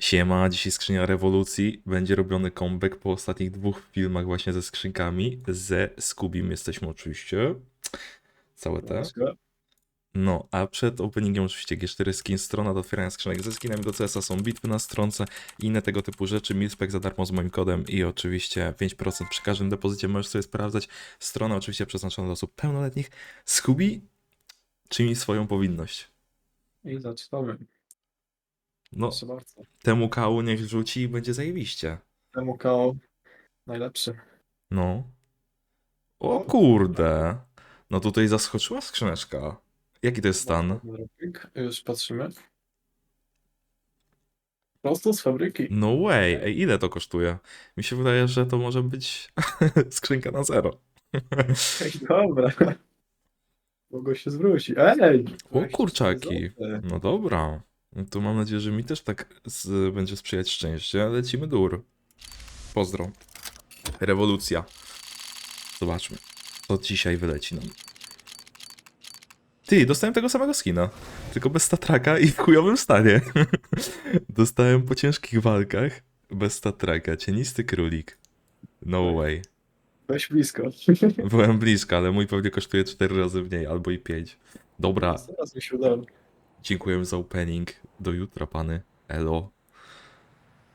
Siema, dzisiaj skrzynia rewolucji. Będzie robiony comeback po ostatnich dwóch filmach właśnie ze skrzynkami. Ze Scubim jesteśmy oczywiście. Całe te. No, a przed openingiem oczywiście G4 skin, strona do otwierania skrzynek ze skinami do CS-a, są bitwy na stronce i inne tego typu rzeczy. Milspec za darmo z moim kodem i oczywiście 5% przy każdym depozycie możesz sobie sprawdzać. Strona oczywiście przeznaczona dla osób pełnoletnich. Scooby czyni swoją powinność. I zaczynamy. No, Proszę bardzo. temu kału niech rzuci i będzie zajebiście. Temu KO najlepszy. No. O kurde. No tutaj zaskoczyła skrzyneczka. Jaki to jest stan? Już patrzymy. Prosto z fabryki. No way. Ej, ile to kosztuje? Mi się wydaje, że to może być skrzynka na zero. Ej, dobra. Mogło się zwrócić. Ej! O 24 kurczaki. No dobra. No to mam nadzieję, że mi też tak z, będzie sprzyjać szczęście. Lecimy dur. Pozdro. Rewolucja. Zobaczmy, co dzisiaj wyleci nam. Ty, dostałem tego samego skina. Tylko bez statraka i w chujowym stanie. dostałem po ciężkich walkach bez statraka. Cienisty królik. No way. Weź blisko. Byłem blisko, ale mój pewnie kosztuje 4 razy mniej, albo i 5. Dobra, Zaraz mi się udało. Dziękuję za opening. Do jutra, pany. Elo.